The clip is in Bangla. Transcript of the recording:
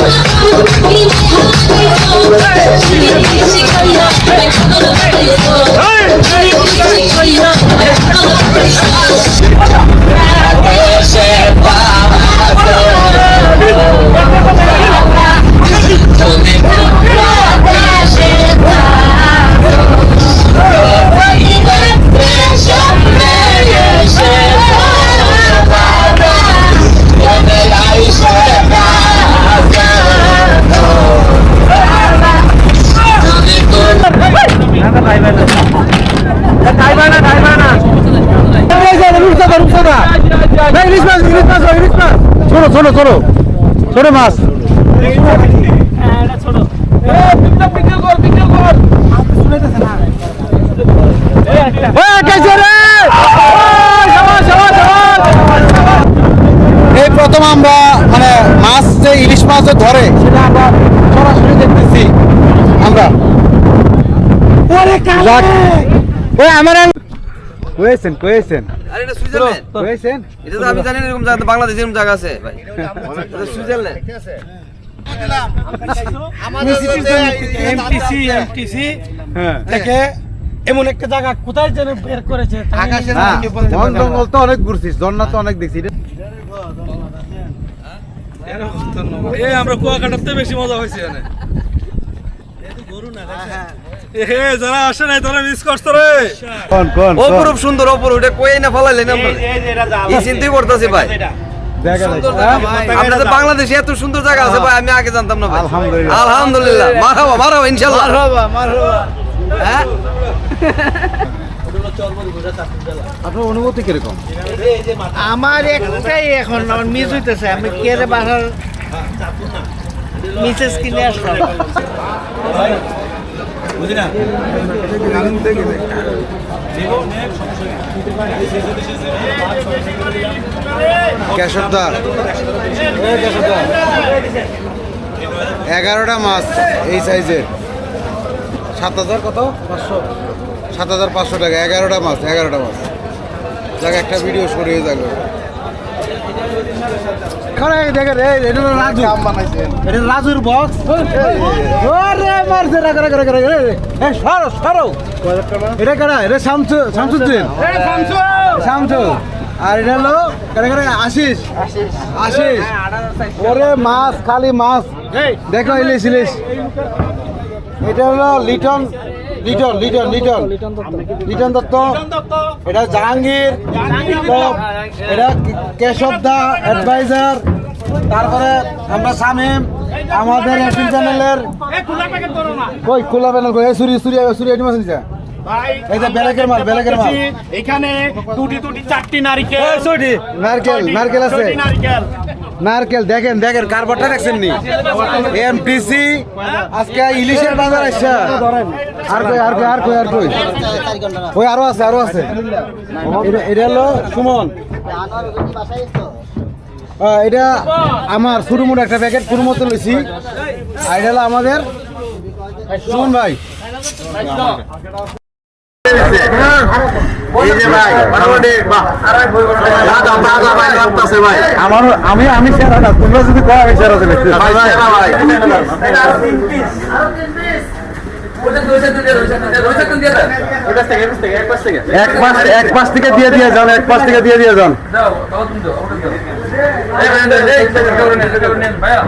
Hey! ছোট ছোট ছোট। ছোট মাছ! এই প্রথম আমরা মানে মাছ যে ইলিশ মাছ ধরে সেটা আমরা সরাসরি দেখতেছি। আমরা। আমার কয়েছেন কয়েছেন। আরে এটা সুইজারল্যান্ড। কয়েছেন? এটা তো আমি জানি এরকম জায়গা বাংলাদেশে এরকম জায়গা আছে। ভাই এটা সুইজারল্যান্ড। এমটিসি হ্যাঁ। এমন একটা জায়গা কোথায় যেন বের করেছে আকাশের হ্যাঁ, বন জঙ্গল তো অনেক ঘুরছিস ঝর্ণা তো অনেক দেখছি। এ আমরা কুয়াকাটাতে বেশি মজা হয়েছে এ যারা আসে নাই তারা মিস করছে রে। কোন কোন অপরূপ সুন্দর অপরূপ এটা কই না ফলাইলেন আমরা এই চিন্তাই করতেছি ভাই? ভাই। বাংলাদেশে এত সুন্দর জায়গা আছে ভাই আমি আগে জানতাম না ভাই। আলহামদুলিল্লাহ। আলহামদুলিল্লাহ। মারহাবা মারহাবা ইনশাআল্লাহ। মারহাবা মারহাবা। হ্যাঁ? আপনার অনুভূতি কীরকম? আমার একটাই এখন মিস হইতেছে। আমি মিসেস কিনে আসলাম? কেশবদার এগারোটা মাছ এই সাইজের। সাত হাজার কত? পাঁচশো। সাত হাজার পাঁচশো টাকা এগারোটা মাছ এগারোটা মাছ। যাক একটা ভিডিও সরিয়ে যাক। এটা হলো রাজু এটা রাজুর বস ওরে মারছে রে করে করে করে এ সরো সরো। এটা কারা? এটা শামসু শামসুদ্দিন। শামসু। আর এটা হলো আশিস। আশিস। ওরে মাছ খালি মাছ। দেখো ইলিশ ইলিশ। এটা হলো লিটন লিটন লিটন লিটন। লিটন দত্ত। এটা জাহাঙ্গীর। এটা কেশব দা অ্যাডভাইজার। তারপরে আমরা সামিম আমাদের চ্যানেলের কই খোলা প্যানেল কই? সুরি সুরি সুরি এটি মাছ নিছে এই যে বেলেকের মাল বেলেকের মাল। এখানে দুটি দুটি চারটি নারিকেল। নারকেল নারকেল আছে। নারিকেল। নারকেল, দেখেন দেখেন কারবারটা দেখছেন নি? এমটিসি আজকে ইলিশের বাজার আসছে। আর কই আর কই আর কই আর কই? ওই আরও আছে আরও আছে। এটা- হলো সুমন। এটা আমার সুরুমুর একটা প্যাকেট কুরুমতো লইছি। আর এটা হলো আমাদের সুমন ভাই। আমি আমি সেরা না তোমরা যদি কয় আমি সেরা দিলে এক পাঁচ থেকে দিয়ে দিয়ে যান এক পাঁচ থেকে দিয়ে দিয়ে যান ভাইয়া